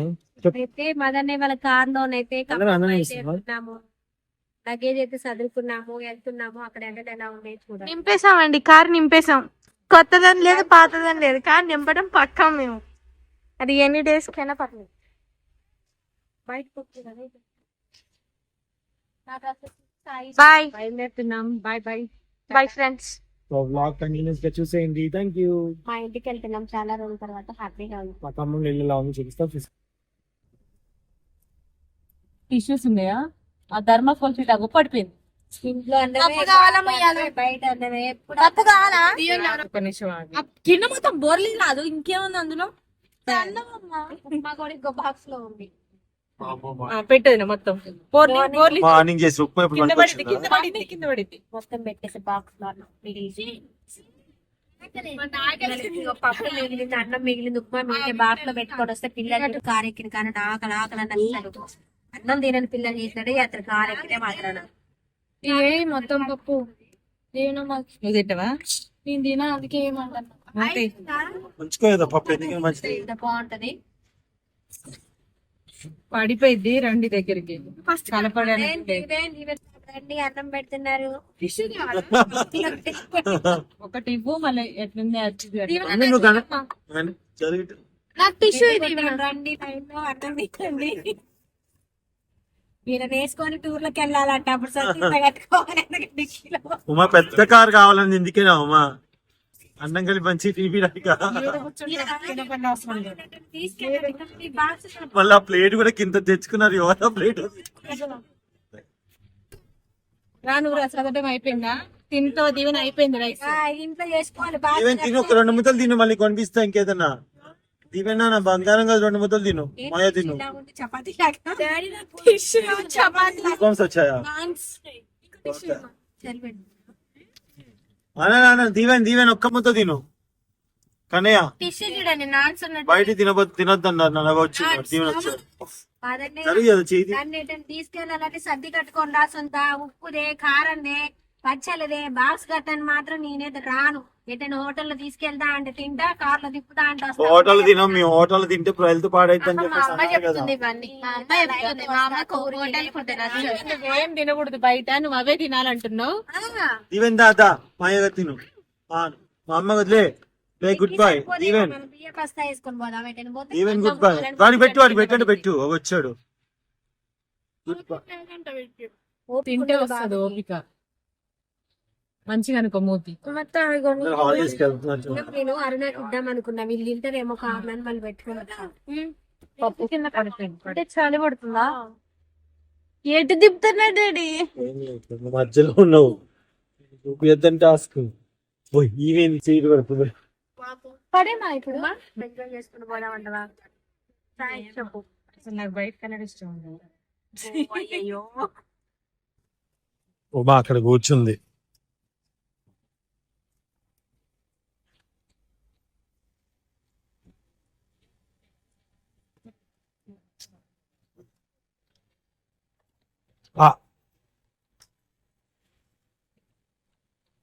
అయితే వాళ్ళ car లోనైతే luggage అయితే చదువుకున్నాము వెళ్తున్నాము అక్కడ ఎండలు ఎలా ఉన్నాయి చూడండి. నింపేసామండి కార్ నింపేసాం కొత్తదని లేదు పాతదని లేదు కార్ నింపడం పక్కాం మేము. అది ఎన్ని డేస్ కైనా పర్లేదు bye. Bye bye. Bye friends. So vlog కంటిన్యూస్గా చూసేయండి. థ్యాంక్ యూ మా ఇంటికి వెళ్తున్నాం. చాలా రోజుల తర్వాత హ్యాపీగా ఉంది. మా తమ్ముడు ఇల్లు ఎలా ఉంది చూపిస్తా. టిష్యూస్ ఉన్నాయా? ఆ ధర్మకోల్ ఫీట్ అగో పడిపోయింది. కింద మొత్తం బోర్లీ రాదు? ఇంకేముంది అందులో? బాక్స్లో ఉంది. పెట్టేది మొత్తం. బోర్లీ బోర్లీ మార్నింగ్ చేసి ఎప్పుడు కింద పడింది? కింద పడింది కింద పడింది. మొత్తం పెట్టేసి బాక్స్లో ఇదిగో పప్పు మిగిలింది అన్నం మిగిలింది ఉప్మా మిగిలింది బాక్స్లో పెట్టుకొని వస్తే పిల్లలు కారు ఎక్కిన కానీ ఆకలి ఆకలి అని అసలు. అన్నం తినని పిల్లలు చేసినట్టు అతను కారు ఎక్కితే మాత్రాన. ఏ మొత్తం పప్పు. నేను మాకు నువ్వు తింటావా? నేను తినా అందుకే ఏమంటాను. బాగుంటది. పడిపోయింది రండి దగ్గరికి. కలపడానికి రండి అన్నం పెడుతున్నారు. ఒకటి ఇవ్వు మళ్ళీ ఎట్లుంది నాకు టిష్యూ రండి టైంలో అన్నం తినండి. వీళ్ళని వేసుకొని టూర్లకు వెళ్ళాలంట అప్పుడు సొంత కట్టుకోవాలి డిక్కీలో. ఉమా పెద్ద కార్ కావాలని ఎందుకేనా ఉమా. అన్నం కలిపి మంచి టీవీ మళ్ళీ ఆ ప్లేట్ కూడా కింద తెచ్చుకున్నారు ఎవరో ప్లేట్? రా నువ్వు రా చదవడం అయిపోయిందా? తింటో దీవెన అయిపోయింది రైస్. ఇంట్లో చేసుకోవాలి తిను ఒక రెండు ముద్దలు తిను మళ్ళీ కొనిపిస్తా ఇంకేదన్నా. దీవెనా నా బంగారం కాదు రెండు ముద్దలు తిను. మాయ తిను. చపాతీ చపాతీ వచ్చాయా? సరిపోయింది. అనా నాన్న దీవెన్ దీవెన్ ఒక్క ముద్ద తిను. కన్నయ్య. బయట తినబోతు తినొద్దన్నారు నాన్న వచ్చి దీవెన్ ఎటైనా తీసుకెళ్ళాలంటే సర్ది కట్టుకొని రాసొంత ఉప్పుదే కారందే పచ్చలదే బాక్స్ కట్టని మాత్రం నేనైతే రాను. ఎటైనా హోటల్లో తీసుకెళ్తా అంటే తింటా కార్లో తిప్పుతా అంటే. హోటల్ తినం మీ హోటల్ తింటే ప్రజలతో పాడైతే అని మా అమ్మ చెప్తుంది ఇవన్నీ. మా అమ్మ చెప్తుంది మా అమ్మకు హోటల్ ఫుడ్ నువ్వేం తినకూడదు బయట నువ్వు అవే తినాలంటున్నావు. ఆ, దీవెన్ దాదా మాయగా తిను. మా అమ్మ వదిలే. లే గుడ్ బై సరిపోదు. దీవెన్ మనం బియ్య బస్తా వేసుకొని పోదాం. ఎటైనా పోతే దీవెన్ గుడ్ బై వాడికి పెట్టు వాడికి పెట్టండి పెట్టు. ఓ వచ్చాడు. గుడ్ బై తింటే వస్తుంది. ఓపిక. మంచిగా అనుకో మూతి. నేను అరుణాకి ఇద్దాం అనుకున్నా. వీళ్ళు తింటారేమో కావాలని మళ్ళీ పెట్టుకున్నా పప్పు కింద చలి పడుతుందా? ఎటు తిప్పుతున్నా డాడీ? ఏం లేదు, నువ్వు మధ్యలో ఉన్నావు. చూపిద్దని టాస్క్. ఈవెన్ చీర పడుతుంది పడేమా ఇప్పుడు? చేసుకుని పోదామంటవా? థాంక్స్ చెప్పు. అసలు నాకు బయట కలర్ ఇష్టం అక్కడ కూర్చుంది.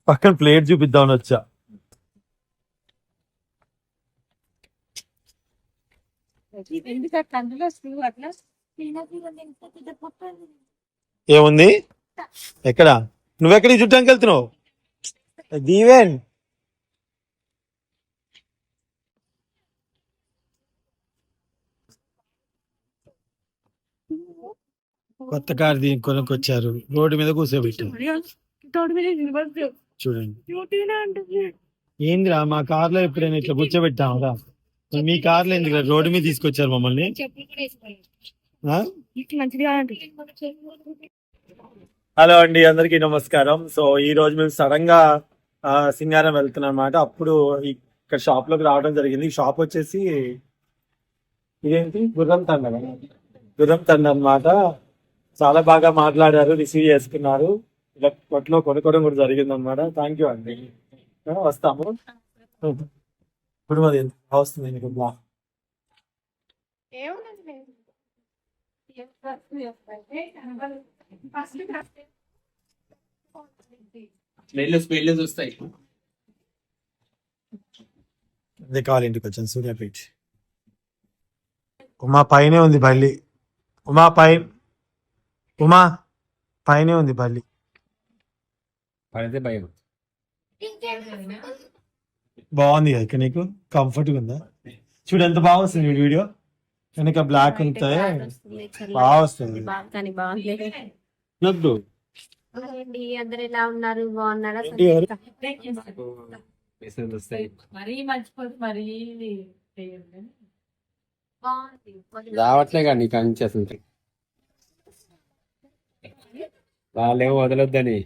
పక్కన ప్లేట్ చూపిద్దామని వచ్చా. ఏముంది? ఎక్కడ? నువ్వెక్కడికి చుట్టానికి వెళ్తున్నావు? దీవెన్. కొత్త కార్ దీ కొనుక్కొచ్చారు. రోడ్డు మీద కూర్చోబెట్టారు. చూడండి. ఏందిరా మా కార్లో ఎప్పుడైనా ఇట్లా కూర్చోబెట్టామరా మరి మీ కార్లో ఎందుకు రోడ్డు మీద తీసుకొచ్చారు మమ్మల్ని. హలో అండి అందరికీ నమస్కారం. సో ఈ రోజు మేము సడన్గా సింగారం వెళ్తున్నాం అనమాట అప్పుడు ఇక్కడ షాప్లోకి రావడం జరిగింది. షాప్ వచ్చేసి ఇదేంటి? గుర్రం తండ? గుర్రం తండ అన్నమాట. చాలా బాగా మాట్లాడారు రిసీవ్ చేసుకున్నారు. ఇలా కొట్లో కొనుక్కోవడం కూడా జరిగింది అనమాట థ్యాంక్ యూ అండి వస్తాము. ఇప్పుడు వస్తుంది మీకు బ్లా స్మెల్ స్మెల్ వస్తాయి అదే కావాలి ఇంటికి వచ్చాను సూర్యాపేట్. ఉమా పైనే ఉంది బల్లి. ఉమా పై ఉమా పైనే ఉంది బల్లి. పడితే భయం బాగుంది కదా ఇక్కడ నీకు? కంఫర్ట్ ఉందా? చూడు ఎంత బాగా వస్తుంది వీడియో. వెనక బ్లాక్ ఉంటే బాగా వస్తుంది. కానీ బాగుంది. నొద్దు అందరు ఎలా ఉన్నారు? బాగున్నారా? మరీ మరీ రావట్లే కానీ నీకు అంచి అసలు వాళ్ళేమో వదలొద్దని.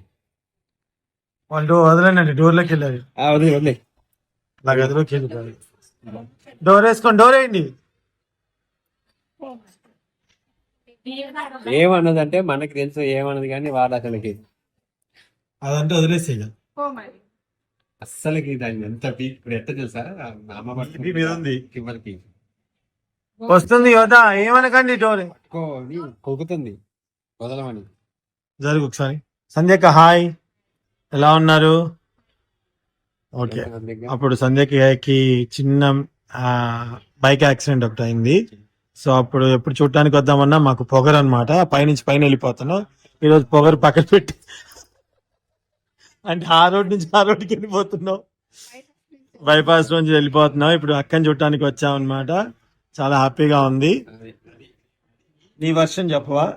వాళ్ళు వదలండి డోర్లోకి వెళ్ళారు. ఆ వదిలే వదిలే. నా గదిలోకి వెళ్ళిపోయారు డోర్ వేసుకోండి డోర్ వేయండి. ఏమన్నదంటే మనకి తెలుసు ఏమన్నది కానీ వాళ్ళు అసలుకి. అదంటే వదిలేసే అస్సలకి దాన్ని ఎంత పీక్ ఇప్పుడు ఎట్ట తెలుసా? అమ్మ ఉంది. కిందకి. వస్తుంది యువత ఏమనకండి డోర్ కొగుతుంది వదలమని. జరుగు ఒకసారి. సంధ్యక హాయ్. ఎలా ఉన్నారు? ఓకే. అప్పుడు సంధ్యకి చిన్న బైక్ యాక్సిడెంట్ ఒకటి అయింది. సో అప్పుడు ఎప్పుడు చూడటానికి వద్దామన్నా మాకు పొగరు అనమాట పైనుంచి పైన వెళ్ళిపోతున్నాం. ఈరోజు పొగరు పక్కన పెట్టి అంటే ఆ రోడ్ నుంచి ఆ రోడ్డుకి వెళ్ళిపోతున్నాం. బైపాస్ నుంచి వెళ్ళిపోతున్నాం. ఇప్పుడు అక్కని చూడటానికి వచ్చాం అనమాట చాలా హ్యాపీగా ఉంది. నీ వర్షం చెప్పవా?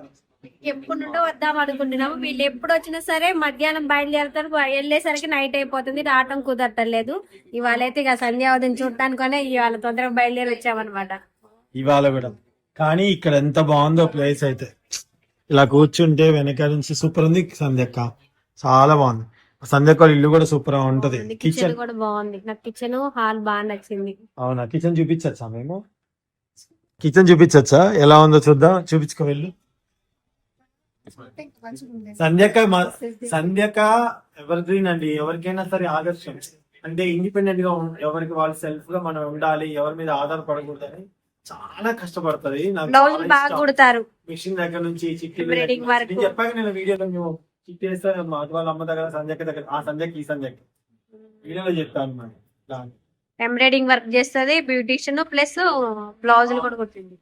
ఎప్పుడు నుండో వద్దాం అనుకుంటున్నాము. వీళ్ళు ఎప్పుడు వచ్చినా సరే మధ్యాహ్నం బయలుదేరుతారు. బయ- వెళ్ళేసరికి నైట్ అయిపోతుంది. రావటం కుదరటలేదు. ఇవాళ అయితే ఇక సంధ్యావతిని చూడటానికనే ఇవాళ తొందరగా బయలుదేరి వచ్చామన్నమాట. ఇవాళ కూడా కానీ ఇక్కడ ఎంత బాగుందో ప్లేస్ అయితే. ఇలా కూర్చుంటే వెనక నుంచి సూపర్ ఉంది సంధ్యక్క చాలా బాగుంది. సంధ్యక్క ఇల్లు కూడా సూపర్గా ఉంటది. కిచెన్ కిచెన్ కూడా బాగుంది. నాకు కిచెన్ హాల్ బాగా నచ్చింది. అవునా? కిచెన్ చూపించచ్చా మేము? కిచెన్ చూపించచ్చా? ఎలా ఉందో చూద్దాం. చూపించుకో వెళ్ళు. సంధ్యక్క మా- సంధ్యక ఎవర్ గ్రీన్ అండి ఎవరికైనా సరే ఆదర్శం. అంటే ఇండిపెండెంట్గా ఎవరికి వాళ్ళు సెల్ఫ్గా మనం ఉండాలి ఎవరి మీద ఆధారపడకూడదని చాలా కష్టపడుతుంది. నాకు మిషన్ దగ్గర నుంచి చిట్టి. నేను చెప్పాక నేను వీడియోలో మేము చిట్టి మా వాళ్ళ అమ్మ దగ్గర సంధ్యక దగ్గర. ఆ సంధ్యకి ఈ సంధ్యకి వీడియోలో చెప్తాను. ఎంబ్రాయిడింగ్ వర్క్ చేస్తుంది బ్యూటిషియన్ ప్లస్ బ్లౌజులు కూడా కుట్టింది.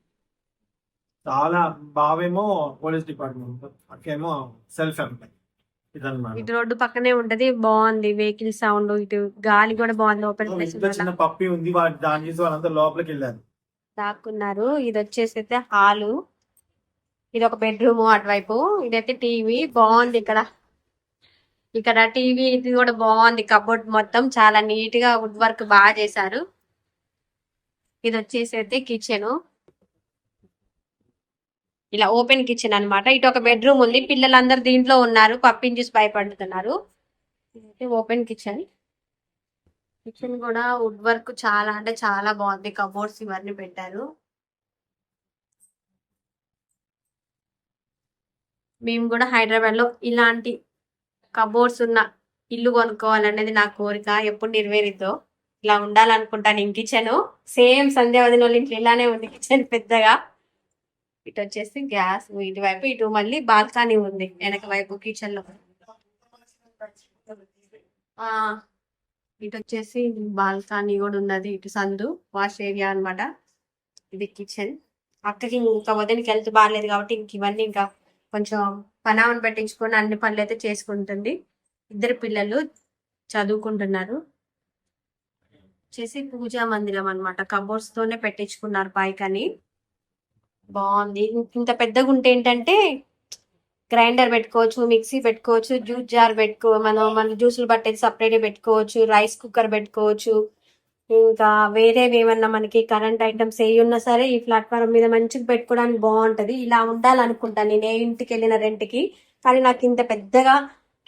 చాలా బావేమో పోలీస్ డిపార్ట్మెంట్ అక్కేమో సెల్ఫ్ ఎంప్లాయ్ ఇదన్నమాట. ఇటు రోడ్డు పక్కనే ఉంటది బాగుంది వెహికల్ సౌండ్ ఇటు గాలి కూడా బాగుంది ఓపెన్ ప్లేస్ ఇంట్లో చిన్న పప్పి ఉంది వాటి దాన్ని చూసి వాళ్ళంతా లోపలికి వెళ్ళారు. దాక్కున్నారు. ఇది వచ్చేసి అయితే హాలు. ఇది ఒక బెడ్రూమ్ అటువైపు. ఇదైతే టీవీ. బాగుంది ఇక్కడ. ఇక్కడ టీవీ ఇది కూడా బాగుంది. కబోర్డ్ మొత్తం చాలా నీట్గా వుడ్ వర్క్ బాగా చేశారు. ఇది వచ్చేసి అయితే కిచెన్. ఇలా ఓపెన్ కిచెన్ అన్నమాట. ఇటు ఒక బెడ్రూమ్ ఉంది. పిల్లలందరూ దీంట్లో ఉన్నారు. పప్పిని చూసి భయపడుతున్నారు. Open kitchen. కిచెన్ కూడా వుడ్ వర్క్ చాలా అంటే చాలా బాగుంది. కబోర్డ్స్ ఇవన్నీ పెట్టారు. మేము కూడా హైదరాబాద్లో ఇలాంటి కబోర్డ్స్ ఉన్న ఇల్లు కొనుక్కోవాలనేది నా కోరిక. ఎప్పుడు నెరవేరిద్దో. ఇలా ఉండాలనుకుంటాను ఇంక కిచెన్. సేమ్ సంధ్యావధి వాళ్ళ ఇంట్లో ఇలానే ఉంది. కిచెన్ పెద్దగా. ఇటు వచ్చేసి గ్యాస్ ఇటు వైపు ఇటు మళ్ళీ బాల్కనీ ఉంది వెనక వైపు కిచెన్లో. ఇటు వచ్చేసి బాల్కనీ కూడా ఉన్నది ఇటు సందు వాష్ ఏరియా అన్నమాట. ఇది కిచెన్ అక్కకి ఇంకా వదిలికి హెల్త్ బాగాలేదు కాబట్టి ఇంక ఇవన్నీ ఇంకా కొంచెం పనామని పెట్టించుకొని అన్ని పనులు అయితే చేసుకుంటుంది. ఇద్దరు పిల్లలు చదువుకుంటున్నారు. చేసి పూజా మందిరం అన్నమాట. కబోర్డ్స్ తోనే పెట్టించుకున్నారు పైకని. బాగుంది. ఇంత పెద్దగా ఉంటే ఏంటంటే గ్రైండర్ పెట్టుకోవచ్చు మిక్సీ పెట్టుకోవచ్చు జ్యూస్ జార్ పెట్టుకో మనం మన జ్యూసులు పట్టేది సపరేట్ పెట్టుకోవచ్చు రైస్ కుక్కర్ పెట్టుకోవచ్చు. ఇంకా వేరేవి ఏమన్నా మనకి కరెంట్ ఐటమ్స్ ఏ ఉన్నా సరే ఈ ప్లాట్ఫామ్ మీద మంచిగా పెట్టుకోవడానికి బాగుంటది. ఇలా ఉండాలనుకుంటాను నేను ఏ ఇంటికి వెళ్ళిన రెంట్కి. కానీ నాకు ఇంత పెద్దగా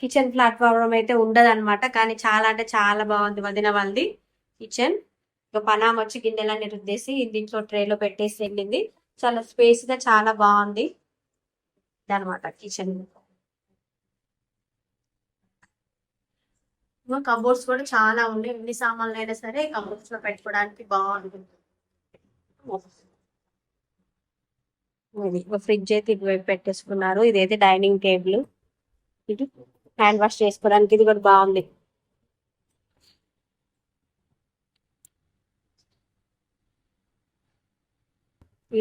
కిచెన్ ప్లాట్ఫామ్ అయితే ఉండదు అనమాట కానీ చాలా అంటే చాలా బాగుంది వదిన వాళ్ళది కిచెన్. ఇక పనామ వచ్చి గిన్నెలన్నీ రుద్దేసి దీంట్లో ట్రేలో పెట్టేసి వెళ్ళింది. చాలా స్పేస్గా చాలా బాగుంది. అనమాట కిచెన్ కబోర్డ్స్ కూడా చాలా ఉన్నాయి. ఎన్ని సామాన్లు అయినా సరే కబోర్డ్స్లో పెట్టుకోవడానికి బాగుంటుంది. ఇది ఫ్రిడ్జ్ అయితే ఇటువైపు పెట్టేసుకున్నారు. ఇదైతే డైనింగ్ టేబుల్ ఇది హ్యాండ్ వాష్ చేసుకోవడానికి ఇది కూడా బాగుంది.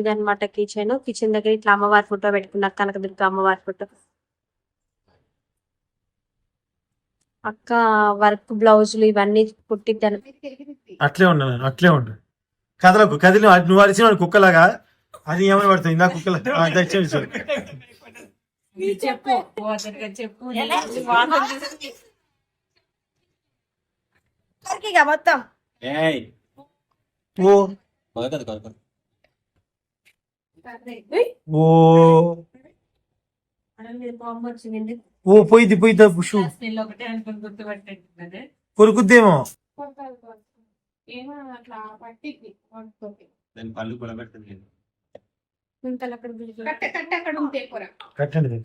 ఇదన్నమాట కిచెన్ కిచెన్ దగ్గర ఇట్లా అమ్మవారి ఫోటో పెట్టుకున్నా. కనకదుర్గ అమ్మవారి ఫోటో. అక్క వర్క్ బ్లౌజులు ఇవన్నీ కుట్టిద్దాను అట్లే ఉండు నేను అట్లే ఉండు. కదలకు కదిలి నువ్వు అరిచిన కుక్కలాగా? అది ఏమని పడుతుంది? ఇందా కుక్కల. దయచేసి. చెప్పు చెప్పు. మొత్తం? ఏయ్. ఓ కొలకదు కొలకదు ఓ. ఓ పోయింది పోయింది షూ స్మెల్ ఒకటే అనుకుని గుర్తుపట్టేట్టున్నది కొరుకుద్దేమో కూర కట్టండి.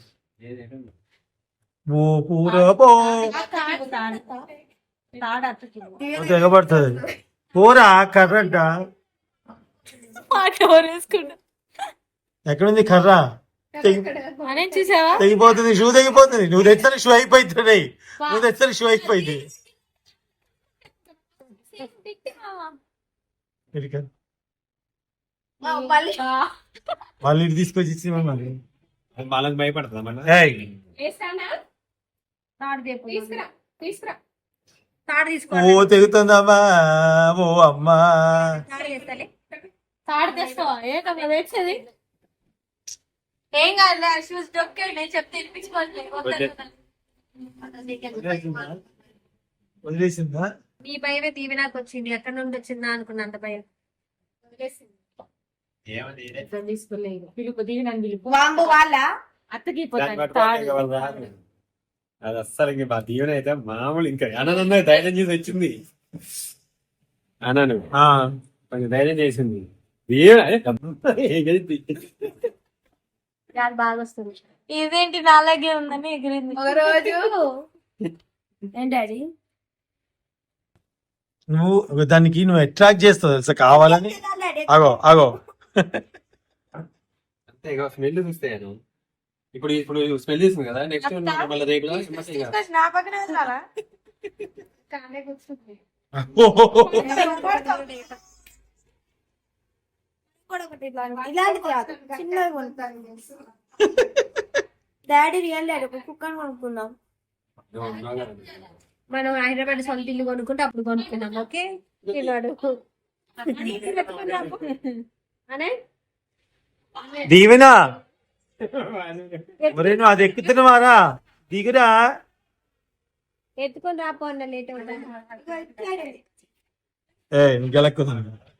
ఓ పూర పో. తాడు తాడు తాడు అత్తకి తెగబడుతుంది పోరా కర్రంట వేసుకుంటా. ఎక్కడుంది కర్ర? తెగిపోతుంది షూ తెగిపోతుంది. నువ్వు తెచ్చని షూ అయిపోతుంది నువ్వు తెచ్చని షూ అయిపోయింది. ఎరికా? మళ్ళీ. తీసుకొచ్చి ఇచ్చి వాళ్ళకి భయపడుతుందా మళ్ళీ? ఓ తెగుతుందమ్మా ఓ అమ్మా. తాడు తెస్తావా? ఏ కదా వేసేది ఏం కాదు షూస్ డొక్కే నేను చెప్తే వదిలేసిందా? ఈ భయమే దీవెనాకు వచ్చింది. ఎక్కడ నుండి వచ్చిందా అనుకున్నా అంత భయం తీసుకోలేదు పిలుపు నన్ను పిలుపు. వాంబు వాళ్ళ? అత్తకి. అది అస్సలు ఇంక మా దీవెన అయితే మామూలు ఇంకా అననన్న ధైర్యం చేసి వచ్చింది. అనను ఆ, కొంచెం ధైర్యం చేసింది. దీవెన గాలి బాగా వస్తుంది ఇదేంటి నాలాగే ఉందని ఎగిరింది. ఒక రోజు ఏం డాడీ నువ్వు దానికి నువ్వు అట్రాక్ట్ చేస్తావు తెలుసా? కావాలని? ఆగో ఆగో. అంతే స్మెల్ చూస్తాను ఇప్పుడు ఇప్పుడు స్మెల్ చేసింది కదా నెక్స్ట్ మళ్ళీ రేపు నా పక్కనే ఉన్నారా కానే కూర్చుంది. ఇలాంటిది కాదు. చిన్నది కొనుక్కుందాం. డాడీ రియల్ డాడీ ఒక కుక్కని కొనుక్కుందాం. మనం హైదరాబాద్ సొంత ఇల్లు కొనుక్కుంటే అప్పుడు కొనుక్కున్నాం ఓకే? పిల్లాడు అనే? దీవెనా? మరి నువ్వు అది ఎక్కుతున్నావారా? దిగురా. ఎత్తుకొని రాపో అన్న లేట్ ఏ గెలక్కుదా ఎందుకు రాదు వాళ్ళు ఎత్తుకొని రాపో నేను కట్టే అదేం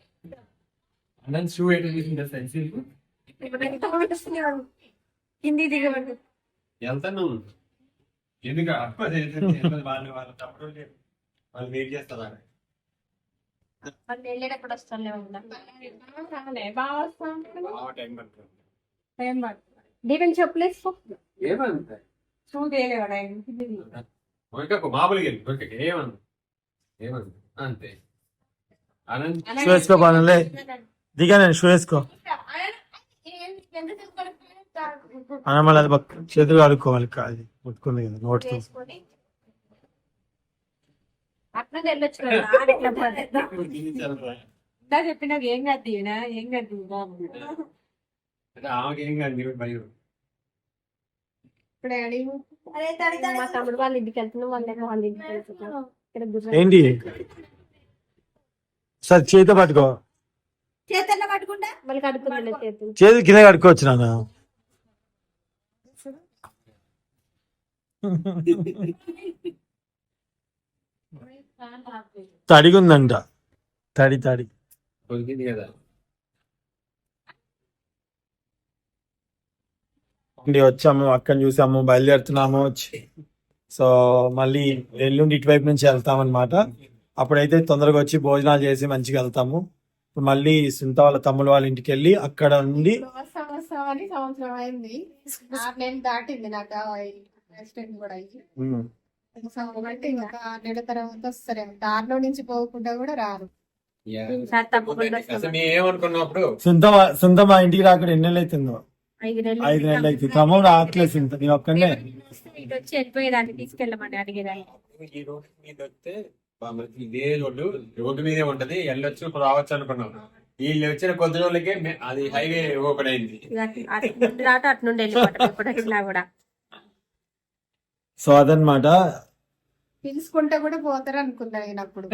అనంత్ షూ ఏంటి హిందీ దిగబడి. వెళ్తాను. ఎందుకు? వాళ్ళు వాళ్ళు తప్పుడు వాళ్ళు వెయిట్ చేస్తారా వాళ్ళు వెళ్ళేటప్పుడు వస్తానే ఉన్నా రాలే, బాగా వస్తాం బాగా టైం పడుతుంది. టైం పడుతుంది. దీవెన్ చెప్పులేసుకో ఏమంత? షూ తేలేవాడు ఒక్కకు మామూలుగా వెళ్ళి. ఒక్కకి ఏమన్నా ఏమన్నా అంతే. అనంత్ దిగా నేను షూ వేసుకో అన్న మళ్ళీ అది చేతులు ఆడుకోవాలి అది పట్టుకుంది కదా నోట్తో వెళ్ళొచ్చు కదా. ఇందా చెప్పినా ఏం కాదు దీవెనా? ఏం కాదు మా తమ్ముడు వాళ్ళ ఇంటికి వెళ్తున్నాం వాళ్ళ దగ్గర వాళ్ళ ఇంటికి వెళ్తున్నాం. ఇక్కడ గుర్రం ఏంటి? సరే చేతితో పట్టుకో. చేతల్లో పట్టుకుంటా? మళ్ళీ కడుక్కుంది చేతులు. చేతులు కింద కడుక్కోవచ్చు నాన్న. తడిగుందంట. తడి తడి. కొలికింది కదా. వచ్చాము అక్కని చూసాము బయలుదేరుతున్నాము. వచ్చి సో మళ్ళీ ఎల్లుండి ఇటువైపు నుంచి వెళ్తాం అనమాట అప్పుడైతే తొందరగా వచ్చి భోజనాలు చేసి మంచిగా వెళ్తాము. మళ్ళీ సుంత వాళ్ళ తమ్ముడు వాళ్ళ ఇంటికి వెళ్ళి అక్కడ నుండి సంవత్సరం అయింది. ఆరు నెలలు దాటింది నాకు యాక్సిడెంట్ కూడా అయ్యి. ఉమ్. కాబట్టి ఇంకా ఆరు నెలల తర్వాత వస్తారేమో దారిలో నుంచి పోకుండా కూడా రారు. సొంత సొంత మా ఇంటికి రాకుండా ఎన్ని నెలలు అవుతుందో ఐదు నెలలు. ఐదు నెలలు అవుతుంది ఖమ్మం రావట్లేదు సింత నేను ఒక్కనే వచ్చి వెళ్ళిపోయేదాన్ని తీసుకెళ్ళమని అడిగేదాన్ని. మనకి ఇదే రోడ్డు రోడ్డు మీదే ఉంటది. వెళ్ళొచ్చు రావచ్చు అనుకున్నాం. వీళ్ళు వచ్చిన కొద్ది రోజులకే అది హైవే ఓపెన్ అయింది. రాట అటు నుండి కూడా. సో అదనమాట పిలుచుకుంటే కూడా పోతారు అనుకున్నా నేను అప్పుడు.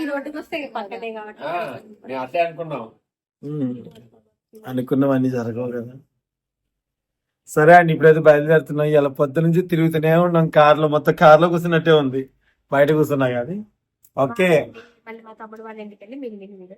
ఈ రోడ్డుకి వస్తే పక్కనే కాబట్టి. అట్లే అనుకున్నాం. అనుకున్నవన్నీ జరగవు కదా. సరే అండి ఇప్పుడైతే బయలుదేరుతున్నాం. ఇలా పొద్దు నుంచి తిరుగుతూనే ఉన్నాం. కార్లో మొత్తం కార్లో కూర్చున్నట్టే ఉంది. బయట కూర్చున్నా కానీ. ఓకే. మళ్ళీ మా తమ్ముడు వాళ్ళ ఇంటికి వెళ్ళి మీరు మీరు